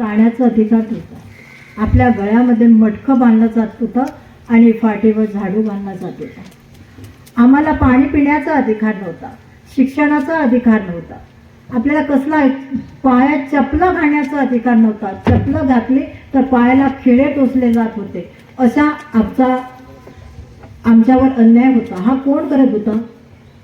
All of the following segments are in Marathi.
जाण्याचा अधिकार होता आपल्या गळ्यामध्ये मटकं बांधलं जात होतं आणि फाटीवर झाडू बांधला जात होता. आम्हाला पाणी पिण्याचा अधिकार नव्हता शिक्षणाचा अधिकार नव्हता. आपल्याला कसला पायात चपलं घालण्याचा अधिकार नव्हता. चपलं घातली तर पायाला खिळे टोचले जात होते. असा आमचा आमच्यावर अन्याय होता. हा कोण करत होता?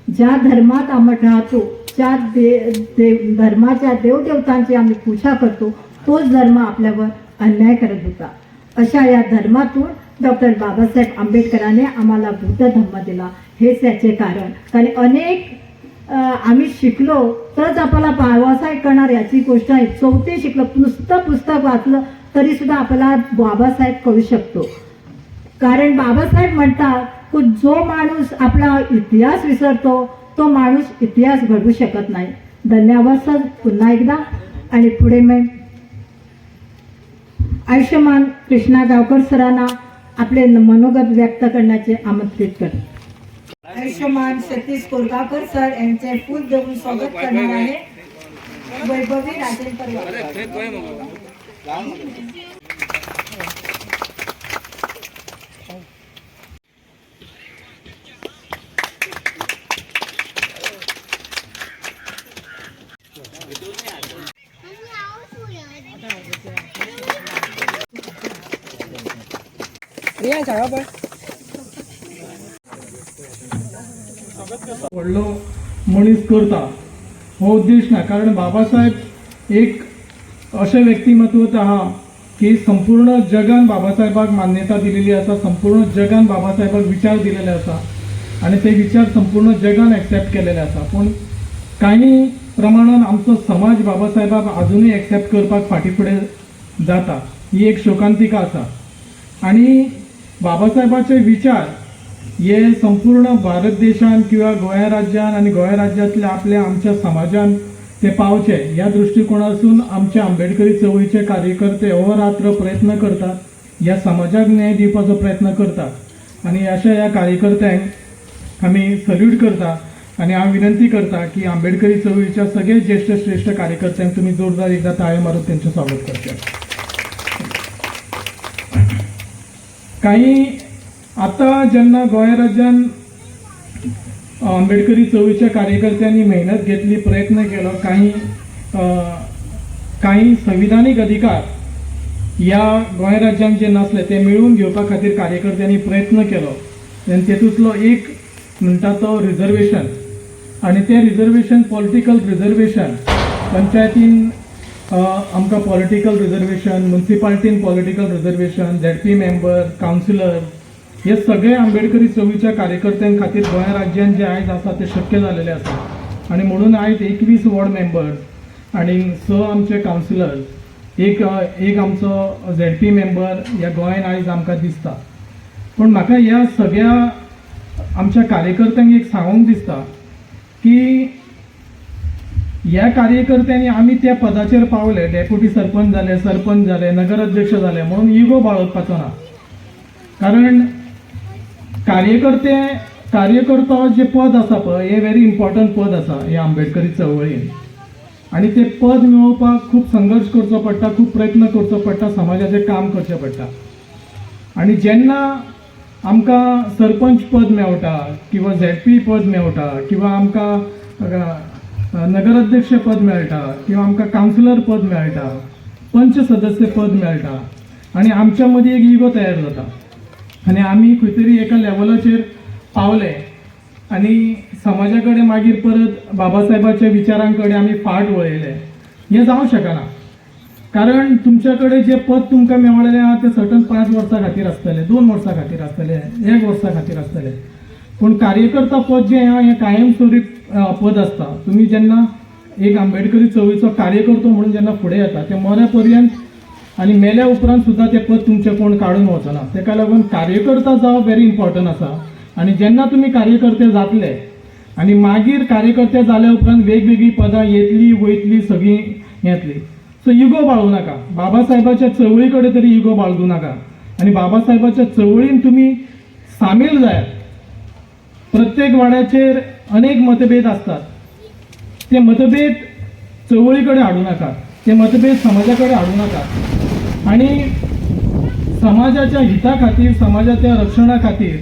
ज्या धर्मात आम्ही राहतो ज्या दे, दे धर्माच्या देवदेवतांची आम्ही पूजा करतो तोच धर्म आपल्यावर अन्याय करत होता. अशा या धर्मातून डॉक्टर बाबासाहेब आंबेडकरांनी आम्हाला बुद्ध धम्म दिला. हेच याचे कारण. कारण अनेक आम्ही शिकलो तरच आपल्याला बाबासाहेब करणार याची गोष्ट आहे. चौथी शिकलो नुसतं पुस्तक वाचलं तरी सुद्धा आपल्याला बाबासाहेब करू शकतो. कारण बाबासाहेब म्हणतात की जो माणूस आपला इतिहास विसरतो तो माणूस इतिहास घडवू शकत नाही. धन्यवाद सर. पुन्हा एकदा. आणि पुढे मी आयुष्यमान कृष्णा गावकर सरांना आपले मनोगत व्यक्त करण्याचे आमंत्रित करते आयुष्यमान सतीश कोरगाकर सर यांचे फूल देऊन स्वागत करणार आहे वैभवी राजेंद्र व्हडलो मनीस करता हो उद्देश ना कारण बाबासाहेब एक अशें व्यक्तिमत्व आहा की संपूर्ण जगान बाबासाहेबाक मान्यता दिलेली आसा संपूर्ण जगान बाबासाहेबाक विचार दिलेले आसा आणि ते विचार संपूर्ण जगान एक्सेप्ट केलेले आसा पूण काही प्रमाणान आमचो समाज बाबासाहेबाक अजूनही एक्सेप्ट करपाक फाटी फुडें जाता ही एक शोकांतिका आसा आणि बाबासाहेबाचे विचार हे संपूर्ण भारत देशान किंवा गोंया राज्यान आणि गोंया राज्यांतल्या आपल्या आमच्या समाजान ते पावचे. ह्या दृष्टिकोनासून आमचे आंबेडकरी चळवळीचे कार्यकर्ते अहोरात्र प्रयत्न करतात. ह्या समाजाक न्याय दिवपाचो प्रयत्न करतात. आणि अशा ह्या कार्यकर्त्यांक आमी सल्यूट करता आणि हांव विनंती करता की आंबेडकरी चळवळीच्या सगळे ज्येष्ठ श्रेष्ठ कार्यकर्त्यांक तुम्ही जोरदार एकदा ताळे मारून त्यांचे स्वागत करतात काही आता जेन्ना गोंय राज्यान आंबेडकरी चळवळीच्या कार्यकर्त्यांनी मेहनत घेतली प्रयत्न केलो काही काही संविधानीक अधिकार या गोंय राज्यांत जे नसले ते मेळून घेवपा खातीर कार्यकर्त्यांनी प्रयत्न केलो. आनी तेतूंतलो एक म्हणटा तो रिजर्वेशन आणि ते रिजर्वेशन पॉलिटिकल रिजर्वेशन पंचायतीन आमकां political reservation मुन्सिपाल्टीन political reservation Z P member councillor हे सगळे आंबेडकरी चळवळीच्या कार्यकर्त्यां खातीर गोंय राज्यान जे आयज आसा ते शक्य झालेले आसा. आणि म्हणून आयज एकवीस वॉर्ड मेंबर्स आणि स आमचे कावन्सिलर्स एक एक आमचो झॅड पी मेंबर ह्या गोंयान आयज आमकां दिसता. पूण म्हाका ह्या सगळ्या आमच्या कार्यकर्त्यांक एक सांगूंक दिसता की ह्या कार्यकर्त्यांनी आमी त्या पदाचेर पावले. डेप्युटी सरपंच जाले सरपंच जाले नगराध्यक्ष जाले म्हणून इगो बाळगपाचो ना. कारण कार्यकर्ते कार्यकर्तो जे पद आसा पळय हे व्हेरी इम्पॉर्टंट पद आसा हे आंबेडकरी चळवळीन. आणि ते पद मेळोवपाक खूप संघर्ष करचो पडटा खूप प्रयत्न करचो पडटा समाजाचें काम करचें पडटा. आणि जेन्ना आमकां सरपंच पद मेळटा किंवा झेड पी पद मेळटा किंवा आमकां नगराध्यक्ष पद मेळटा किंवा आमकां कावन्सिलर पद मेळटा पंच सदस्य पद मेळटा आणि आमच्या मदीं एक इगो तयार जाता. आणि आमी खंय तरी एका लेवलाचेर पावले आणि समाजा कडेन मागीर परत बाबासाहेबाच्या विचारां कडेन आमी फाट वळयले हें जावंक शकना. कारण तुमच्याकडे जे पद तुमकां मेळलेलें आहा तें सटन पांच वर्सां खातीर आसतलें दोन वर्सां खातीर आसतलें एक वर्सा खातीर आसतलें पूण कार्यकर्ता पद जें आहा हें कायमस्वरूप पद आसता तुमी जेन्ना एक आंबेडकरी चळवळीचो कार्यकर्तो म्हणून जेन्ना फुडें येता ते मरे पर्यंत आनी मेल्या उपरांत सुद्दां तें पद तुमचें कोण काडून वचना तेका लागून कार्यकर्ता जावप व्हेरी इम्पॉर्टंट आसा आनी जेन्ना तुमी कार्यकर्ते जातले आनी मागीर कार्यकर्ते जाल्या उपरांत वेगवेगळी पदां येतली वयतली सगळीं येतली. सो इगो बाळू नाका. बाबासाहेबाच्या चळवळी कडेन तरी इगो बाळगू नाका. आनी बाबासाहेबाच्या चळवळीन तुमी सामील जायात. प्रत्येक वाड्याचेर अनेक मतभेद असतात. ते मतभेद चळवळी कडेन नका. ते मतभेद समाजाकडे आणू नका. आणि समाजाच्या हिता खातीर समाजाच्या रक्षणा खातीर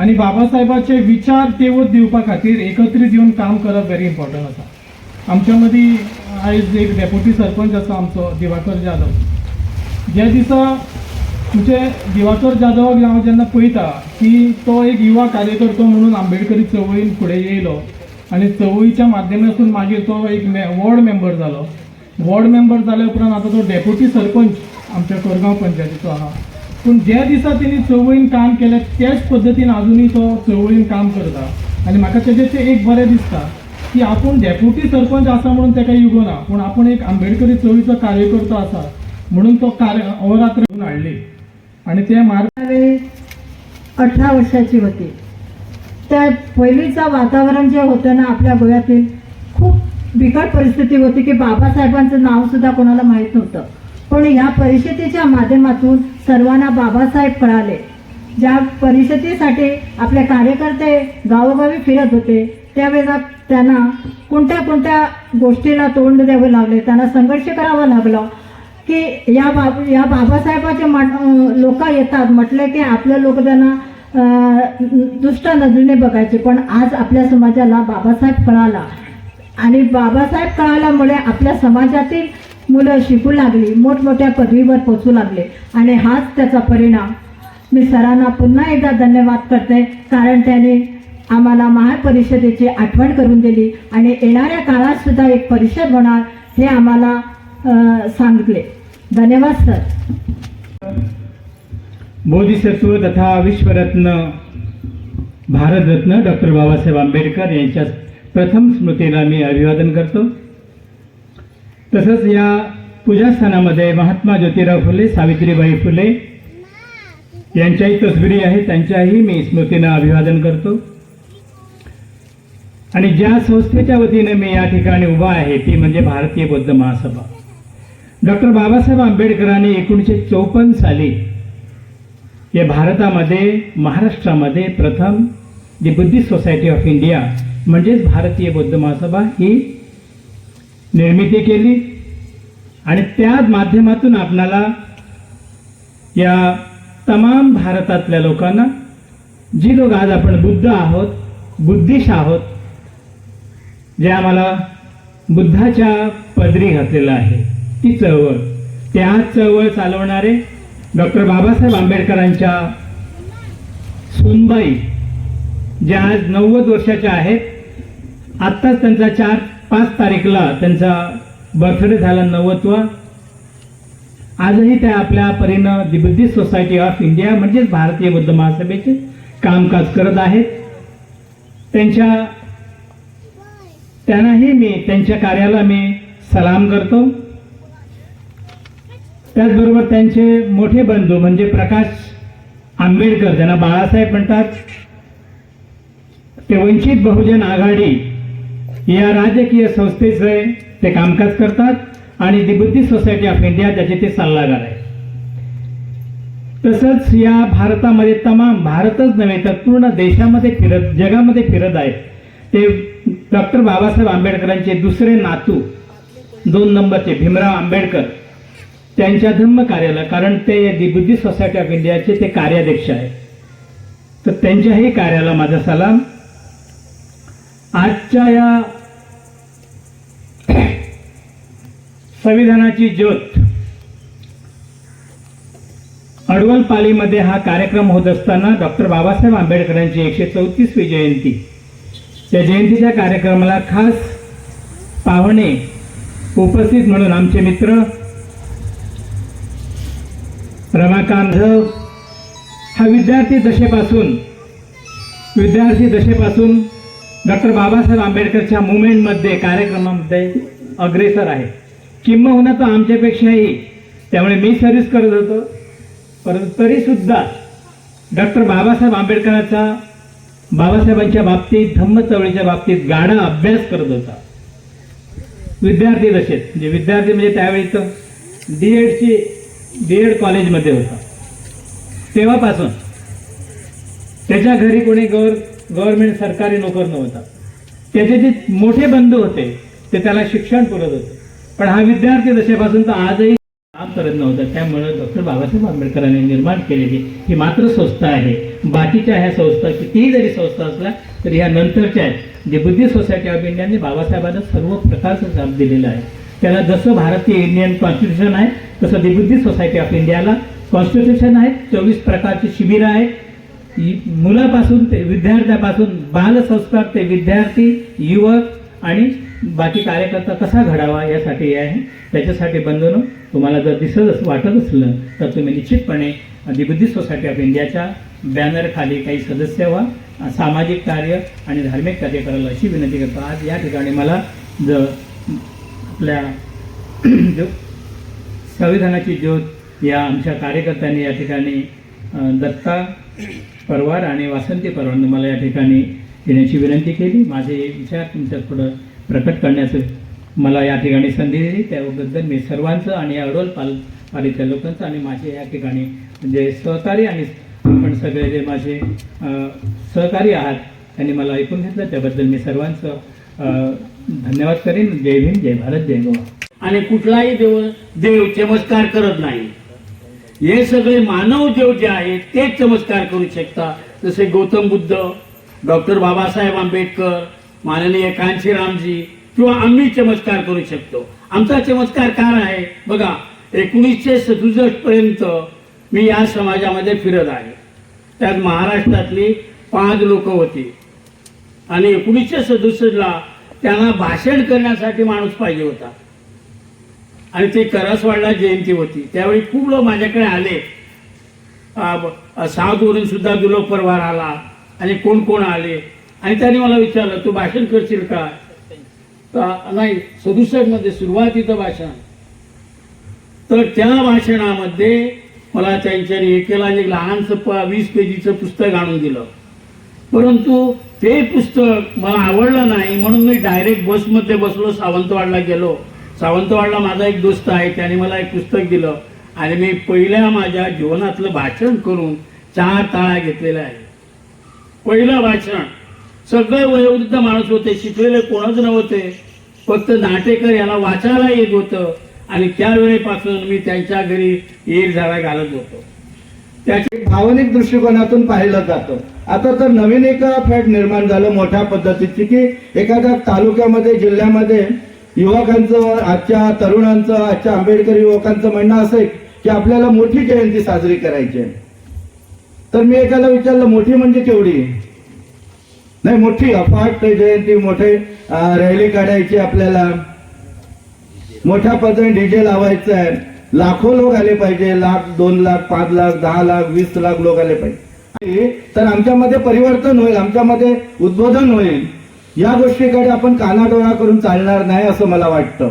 आणि बाबासाहेबाचे विचार तेवत दिवपा खातीर एकत्रीत येवन काम करप व्हेरी इम्पॉर्टंट आसा आमच्या मदीं आयज एक डेप्युटी सरपंच आसा आमचो दिवाकर जाधव. ज्या दिसा म्हणजे दिवाकर जाधवाक हांव जेन्ना पळयता की तो एक युवा कार्यकर्तो म्हणून आंबेडकरी चळवळीन फुडें येयलो आनी चळवळीच्या माध्यमातून मागीर तो एक मे वॉर्ड मेंबर जालो वॉर्ड मेंबर जाल्या उपरांत आतां तो डेप्युटी सरपंच आमच्या कोरगांव पंचायतीचो आहा पूण ज्या दिसा तेणी चळवळीन काम केलें त्याच पद्दतीन आजुनूय तो चळवळीन काम करता आनी म्हाका तेजें तें एक बरें दिसता की आपूण डेप्युटी सरपंच आसा म्हणून ताका युगो ना पूण आपूण एक आंबेडकरी चळवळीचो कार्यकर्तो आसा म्हणून तो कार्य अहोरात्र हाडली आणि ते मार्गावेळी अठरा वर्षाची होती. त्या पहिलीचं वातावरण जे होतं ना आपल्या गोव्यातील खूप बिकट परिस्थिती होती की बाबासाहेबांचं नाव सुद्धा कोणाला माहीत नव्हतं. पण ह्या परिषदेच्या माध्यमातून सर्वांना बाबासाहेब कळाले. ज्या परिषदेसाठी आपले कार्यकर्ते गावोगावी फिरत होते त्यावेळेला त्यांना कोणत्या कोणत्या गोष्टीला तोंड द्यावं लागले त्यांना संघर्ष करावा लागला. की या बाब या बाबासाहेबाचे लोक येतात. म्हटलं की आपल्या लोक त्यांना दुष्ट नजरेने बघायचे. पण आज आपल्या समाजाला बाबासाहेब कळाला. आणि बाबासाहेब कळाल्यामुळे आपल्या समाजातील मुलं शिकू लागली. मोठमोठ्या पदवीवर पोचू लागले. आणि हाच त्याचा परिणाम. मी सरांना पुन्हा एकदा धन्यवाद करते. कारण त्याने आम्हाला महापरिषदेची आठवण करून दिली. आणि येणाऱ्या काळात सुद्धा एक परिषद होणार हे आम्हाला सांगितले. धन्यवाद सर. बोधिसत्व तथा विश्वरत्न भारतरत्न डॉक्टर बाबासाहेब आंबेडकर यांच्या प्रथम स्मृतीला मी अभिवादन करतो. तसंच या पूजास्थानामध्ये महात्मा ज्योतिराव फुले सावित्रीबाई फुले यांच्याही तसबिरी आहेत त्यांच्याही मी स्मृतीनं अभिवादन करतो. आणि ज्या संस्थेच्या वतीनं मी या ठिकाणी उभा आहे ती म्हणजे भारतीय बौद्ध महासभा. डॉक्टर बाबासाहेब आंबेडकरांनी एकोणीसशे चौपन्न साली या भारतामध्ये महाराष्ट्रामध्ये प्रथम जी बुद्धिस्ट सोसायटी ऑफ इंडिया म्हणजेच भारतीय बौद्ध महासभा ही निर्मिती केली. आणि त्या माध्यमातून आपणाला या तमाम भारतातल्या लोकांना जी लोक आज आपण बुद्ध आहोत बुद्धिश आहोत जे आम्हाला बुद्धाच्या पदरी घातलेलं आहे. ती चळवळ. त्या चळवळ चालवणारे डॉक्टर बाबासाहेब आंबेडकरांच्या सुनबाई ज्या आज नव्वद वर्षाच्या आहेत आत्ताच त्यांचा चार पाच तारीखला त्यांचा बर्थडे झाला नव्वदवा. आजही त्या आपल्या परीनं दि बुद्धिस्ट सोसायटी ऑफ इंडिया म्हणजेच भारतीय बुद्ध महासभेचे कामकाज करत आहेत. त्यांच्या त्यांनाही मी त्यांच्या कार्याला मी सलाम करतो. त्याचबरोबर त्यांचे मोठे बंधू म्हणजे प्रकाश आंबेडकर ज्यांना बाळासाहेब म्हणतात ते वंचित बहुजन आघाडी या राजकीय संस्थेचे ते कामकाज करतात आणि दि बुद्धिस्ट सोसायटी ऑफ इंडिया त्याचे ते सल्लागार आहे. तसंच या भारतामध्ये तमाम भारतच नव्हे तर पूर्ण देशामध्ये फिरत जगामध्ये फिरत आहेत ते डॉक्टर बाबासाहेब आंबेडकरांचे दुसरे नातू दोन नंबरचे भीमराव आंबेडकर त्यांच्या धम्म कार्याला कारण ते दि बुद्धिस्ट सोसायटी ऑफ इंडियाचे ते कार्याध्यक्ष आहेत. तर त्यांच्याही कार्याला माझा सलाम. आजच्या या संविधानाची ज्योत अडवल पालीमध्ये हा कार्यक्रम होत असताना डॉक्टर बाबासाहेब आंबेडकरांची एकशे चौतीसवी जयंती. त्या जयंतीच्या कार्यक्रमाला खास पाहुणे उपस्थित म्हणून आमचे मित्र रमाकांत हा विद्यार्थी दशेपासून विद्यार्थी दशेपासून डॉक्टर बाबासाहेब आंबेडकरच्या मुवमेंटमध्ये कार्यक्रमामध्ये अग्रेसर आहे. किंबहुना तो आमच्यापेक्षाही त्यामुळे मी सर्व्हिस करत होतो. परंतु तरीसुद्धा डॉक्टर बाबासाहेब आंबेडकरांचा बाबासाहेबांच्या बाबतीत धम्म चळवळीच्या बाबतीत गाढा अभ्यास करत होता. विद्यार्थी दशेत म्हणजे विद्यार्थी म्हणजे त्यावेळी तर डी एडची बीएड एड कॉलेजमध्ये होता. तेव्हापासून त्याच्या घरी कोणी गव्हर गव्हर्नमेंट सरकारी नोकर नव्हता. त्याचे जे मोठे बंधू होते ते त्याला शिक्षण पुरत होते. पण हा विद्यार्थी दशेपासून तर आजही काम करत नव्हता. त्यामुळे डॉक्टर बाबासाहेब आंबेडकरांनी निर्माण केलेली ही मात्र संस्था आहे. बाकीच्या ह्या संस्था कितीही जरी संस्था असल्या तरी ह्या नंतरच्या आहेत. जे बुद्धी सोसायटी ऑफ इंडियाने बाबासाहेबांना सर्व प्रकारचं काम दिलेलं आहे. त्याला जसं भारतीय इंडियन कॉन्स्टिट्यूशन आहे तसं दी सोसायटी ऑफ इंडियाला कॉन्स्टिट्यूशन आहे चोवीस प्रकारची शिबिरं आहेत. मुलापासून ते विद्यार्थ्यापासून बालसंस्कार ते विद्यार्थी युवक आणि बाकी कार्यकर्ता कसा घडावा यासाठी हे आहे. त्याच्यासाठी बंधनं तुम्हाला जर दिसत वाटत असलं तर तुम्ही निश्चितपणे दी सोसायटी ऑफ इंडियाच्या बॅनरखाली काही सदस्य व्हा सामाजिक कार्य आणि धार्मिक कार्य करायला अशी विनंती करतो. आज या ठिकाणी मला ज आपल्या जो संविधानाची ज्योत या आमच्या कार्यकर्त्यांनी या ठिकाणी दत्ता परवार आणि वासंती परवारने मला या ठिकाणी येण्याची विनंती केली. माझे विचार तुमच्या पुढं प्रकट करण्याचं मला या ठिकाणी संधी दिली. त्याबद्दल मी सर्वांचं आणि अडोल पाल पालीच्या लोकांचं आणि माझे या ठिकाणी जे सहकारी आणि आपण सगळे जे माझे सहकारी आहात त्यांनी मला ऐकून घेतलं. त्याबद्दल मी सर्वांचं धन्यवाद करीन. जय भीम जय भारत जय गोवा. आणि कुठलाही देव देव चमत्कार करत नाही. हे सगळे मानव देव जे आहेत ते चमत्कार करू शकतात जसे गौतम बुद्ध डॉक्टर बाबासाहेब आंबेडकर माननीय कांशीरामजी किंवा आम्ही चमत्कार करू शकतो. आमचा चमत्कार काय आहे? बघा एकोणीसशे सदुसष्ट पर्यंत मी या समाजामध्ये फिरत आहे. त्यात महाराष्ट्रातली पाच लोक होती. आणि एकोणीसशे सदुसष्टला त्यांना भाषण करण्यासाठी माणूस पाहिजे होता. आणि ते करसवाडला जयंती होती. त्यावेळी खूप लोक माझ्याकडे आले. साऊथवरून सुद्धा दुलोक परवार आला. आणि कोण कोण आले? आणि त्यांनी मला विचारलं तू भाषण करशील का? तर नाही सदुसष्टमध्ये सुरुवातीचं भाषण. तर त्या भाषणामध्ये मला त्यांच्यानी एकेला आणि एक लहानसं प वीस पेजीचं पुस्तक आणून दिलं. परंतु ते पुस्तक मला आवडलं नाही म्हणून मी डायरेक्ट बसमध्ये बसलो सावंतवाडला गेलो. सावंतवाडला माझा एक दोस्त आहे त्याने मला एक पुस्तक दिलं. आणि मी पहिल्या माझ्या जीवनातलं भाषण करून चार ताळा घेतलेला आहे पहिलं भाषण सगळे वयोवृद्ध माणूस होते शिकलेले कोणच नव्हते. फक्त नाटेकर याला वाचायला येत होतं. आणि त्यावेळेपासून मी त्यांच्या घरी येर झाडा घालत होतो. त्याचे भावनिक दृष्टिकोनातून पाहिलं जातं. आता तर नवीन एक फॅट निर्माण झालं मोठ्या पद्धतीची की एखाद्या तालुक्यामध्ये जिल्ह्यामध्ये युवकांचं आजच्या तरुणांचं आजच्या आंबेडकर युवकांचं म्हणणं असं आहे की आपल्याला मोठी जयंती साजरी करायची आहे. तर मी एकाला विचारलं मोठी म्हणजे केवढी? नाही मोठी अफाट जयंती मोठे रॅली काढायची आपल्याला. मोठ्या पद्धतीने डीजे लावायचं आहे. लाखो लोक आले पाहिजे लाख दोन लाख पाच लाख दहा लाख वीस लाख लोक आले पाहिजे. तर आमच्यामध्ये परिवर्तन होईल आमच्यामध्ये उद्बोधन होईल. या गोष्टीकडे आपण कानाडोळा करून चालणार नाही असं मला वाटतं.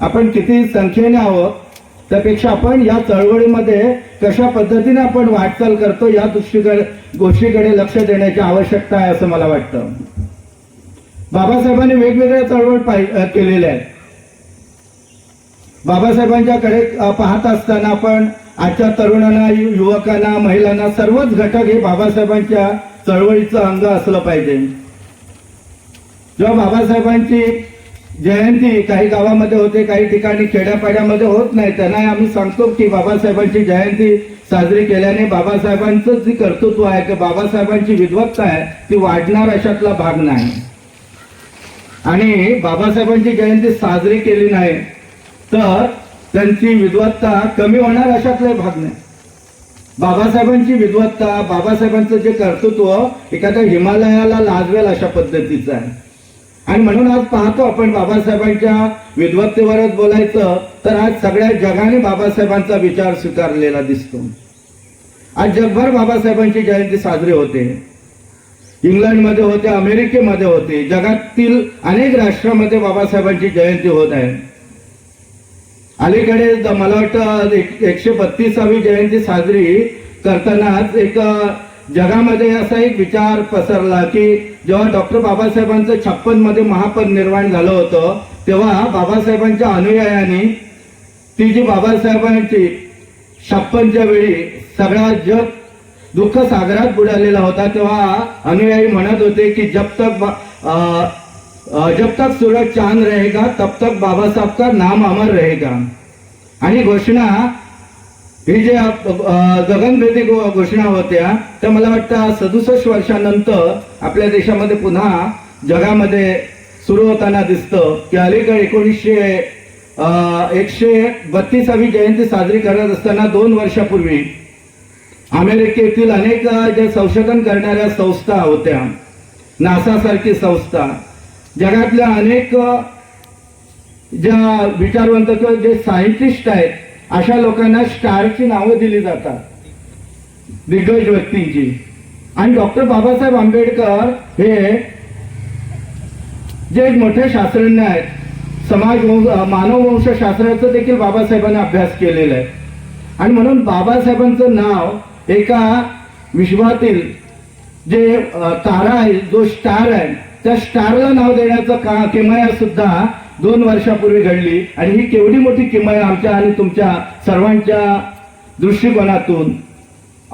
आपण किती संख्येने आहोत त्यापेक्षा आपण या चळवळीमध्ये कशा पद्धतीने आपण वाटचाल करतो या दृष्टीकडे गोष्टीकडे लक्ष देण्याची आवश्यकता आहे असं मला वाटतं. बाबासाहेबांनी वेगवेगळ्या चळवळ पाहि- केलेल्या आहेत. बाबासाहेबांच्याकडे पाहत असताना आपण आजच्या तरुणांना यु- युवकांना महिलांना सर्वच घटक हे बाबासाहेबांच्या चळवळीचं अंग असलं पाहिजे. जेव्हा बाबासाहेबांची जयंती काही गावामध्ये होते काही ठिकाणी खेड्यापाड्यामध्ये होत नाही त्यांना आम्ही सांगतो की बाबासाहेबांची जयंती साजरी केल्याने बाबासाहेबांचं जे कर्तृत्व आहे की बाबासाहेबांची विद्वत्ता आहे ती वाढणार अशातला भाग नाही. आणि बाबासाहेबांची जयंती साजरी केली नाही तर त्यांची विद्वत्ता कमी होणार अशातले भाग नाही. बाबासाहेबांची विद्वत्ता बाबासाहेबांचं जे कर्तृत्व एखाद्या हिमालयाला लाजवेल अशा पद्धतीचं आहे. आणि म्हणून आज पाहतो आपण बाबासाहेबांच्या विद्वत्तेवरच बोलायचं तर आज सगळ्या जगाने बाबासाहेबांचा विचार स्वीकारलेला दिसतो. आज जगभर बाबासाहेबांची जयंती साजरी होते. इंग्लंडमध्ये होते अमेरिकेमध्ये होते जगातील अनेक राष्ट्रामध्ये बाबासाहेबांची जयंती होत आहे. अलीकडे मला वाटतं एक- एकशे बत्तीसावी जयंती साजरी करतानाच एक जगामध्ये असा एक विचार पसरला की जेव्हा डॉक्टर बाबासाहेबांचं छप्पनमध्ये महापद निर्माण झालं होतं तेव्हा बाबासाहेबांच्या अनुयायांनी ती जी बाबासाहेबांची छप्पनच्या वेळी सगळा जग दुःख सागरात बुडालेला होता तेव्हा अनुयायी म्हणत होते की जब तक जब तक सूरज चांद रहेगा तब तक बाबासाहेब का नाम अमर रहेगा। आणि घोषणा ही जे गगनभेदी घो- घोषणा होत्या त्या मला वाटतं सदुसष्ट वर्षानंतर आपल्या देशामध्ये पुन्हा जगामध्ये सुरू होताना दिसतं की अलीकडे एकोणीसशे एकशे बत्तीसावी जयंती साजरी करत असताना दोन वर्षापूर्वी अमेरिकेतील अनेक ज्या संशोधन करणाऱ्या संस्था होत्या नासासारखी संस्था. जगातल्या अनेक ज्या विचारवंत जे सायंटिस्ट आहेत अशा लोकांना स्टारची नावं दिली जातात. दिग्गज व्यक्तींची. आणि डॉक्टर बाबासाहेब आंबेडकर हे जे मोठे शास्त्रज्ञ आहेत समाज वंश- मानववंश शास्त्राचा देखील बाबासाहेबांनी अभ्यास केलेला आहे. आणि म्हणून बाबासाहेबांचं नाव एका विश्वातील जे तारा आहे जो स्टार आहे त्या स्टारला नाव देण्याचं का किमया सुद्धा दोन वर्षापूर्वी घडली. आणि ही केवढी मोठी किमया आमच्या आणि तुमच्या सर्वांच्या दृष्टिकोनातून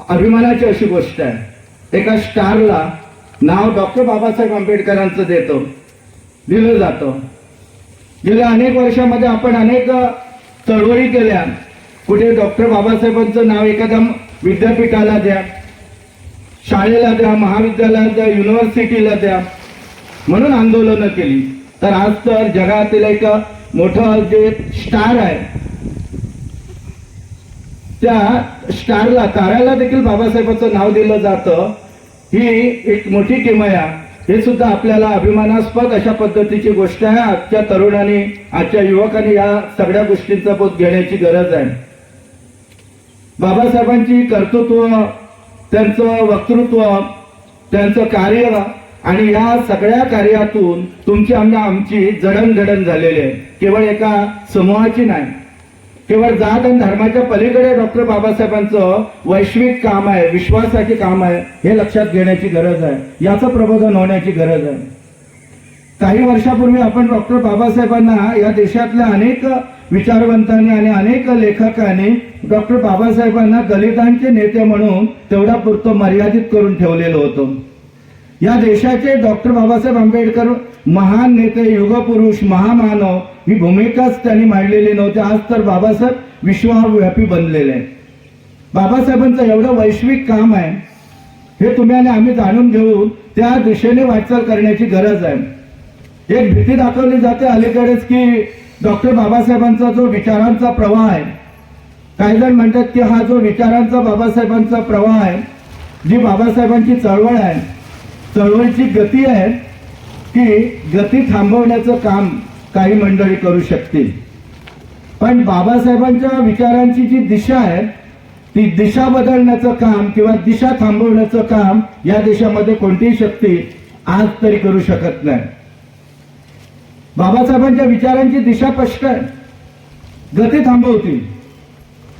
अभिमानाची अशी गोष्ट आहे. एका स्टारला नाव डॉक्टर बाबासाहेब आंबेडकरांचं देतो दिलं जातं. गेल्या अनेक वर्षामध्ये आपण अनेक चळवळी केल्या. कुठे डॉक्टर बाबासाहेबांचं नाव एखाद्या विद्यापीठाला द्या शाळेला द्या महाविद्यालयात द्या युनिव्हर्सिटीला द्या. म्हणून आंदोलनं केली. तर आज तर जगातील एक मोठं जे स्टार आहे त्या स्टारला ताऱ्याला देखील बाबासाहेबांचं नाव दिलं जातं. ही एक मोठी किमया हे सुद्धा आपल्याला अभिमानास्पद अशा पद्धतीची गोष्ट आहे. आजच्या तरुणांनी आजच्या युवकांनी या सगळ्या गोष्टींचा बोध घेण्याची गरज आहे. बाबासाहेबांची कर्तृत्व त्यांचं वक्तृत्व त्यांचं कार्य आणि या सगळ्या कार्यातून तुमची आमच्या आमची जडणघडण झालेली आहे. केवळ एका समूहाची नाही. केवळ जात आणि धर्माच्या पलीकडे डॉक्टर बाबासाहेबांचं वैश्विक काम आहे विश्वासाचे काम आहे हे लक्षात घेण्याची गरज आहे. याचं प्रबोधन होण्याची गरज आहे. काही वर्षापूर्वी आपण डॉक्टर बाबासाहेबांना या देशातल्या अनेक विचारवंतांनी आणि अनेक लेखकांनी डॉक्टर बाबासाहेबांना दलितांचे नेते म्हणून तेवढा पुरतं मर्यादित करून ठेवलेलं होतं. या देशाचे डॉक्टर बाबासाहेब आंबेडकर महान नेते युगपुरुष महामानव ही भूमिकाच त्यांनी मांडलेली नव्हती. आज तर बाबासाहेब विश्वव्यापी बनलेले आहे बाबासाहेबांचं एवढं वैश्विक काम आहे हे तुम्ही आणि आम्ही जाणून घेऊन त्या दिशेने वाटचाल करण्याची गरज आहे. एक भीती दाखवली जाते अलीकडेच की डॉक्टर बाबासाहेबांचा जो विचारांचा प्रवाह आहे काही जण म्हणतात की हा जो विचारांचा बाबासाहेबांचा प्रवाह आहे जी बाबासाहेबांची चळवळ आहे चळवळीची गती आहे की गती थांबवण्याचं काम काही मंडळी करू शकतील. पण बाबासाहेबांच्या विचारांची जी दिशा आहे ती दिशा बदलण्याचं काम किंवा दिशा थांबवण्याचं काम या देशामध्ये कोणतीही शक्ती आज तरी करू शकत नाही. बाबासाहेबांच्या विचारांची दिशा स्पष्ट आहे गती थांबवतील.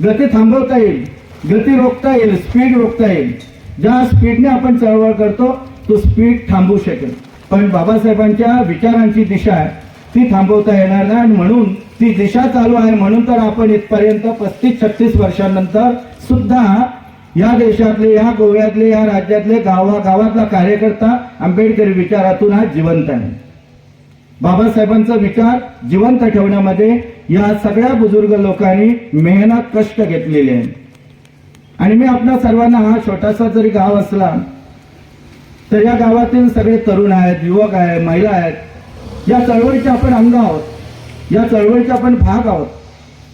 गती थांबवता येईल. गती रोखता येईल. स्पीड रोखता येईल. ज्या स्पीडने आपण चळवळ करतो तो स्पीड थांबवू शकेल. पण बाबासाहेबांच्या विचारांची दिशा आहे. ती थांबवता येणार नाही आणि म्हणून ती दिशा चालू आहे. म्हणून तर आपण इथपर्यंत पस्तीस छत्तीस वर्षांनंतर सुद्धा या देशातले या गोव्यातले या राज्यातले गावागावातला कार्यकर्ता आंबेडकरी विचारातून आज जिवंत आहे बाबासाहेबांचा विचार जिवंत ठेवण्यामध्ये या सगळ्या बुजुर्ग लोकांनी मेहनत कष्ट घेतलेले आहे. आणि मी आपल्या सर्वांना हा छोटासा जरी गाव असला तर या गावातील सगळे तरुण आहेत युवक आहेत महिला आहेत या चळवळीचे आपण अंग आहोत. या चळवळीचे आपण भाग आहोत.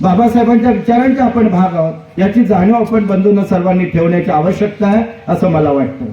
बाबासाहेबांच्या विचारांचे आपण भाग आहोत. याची जाणीव आपण बंधूंना सर्वांनी ठेवण्याची आवश्यकता आहे असं मला वाटतं.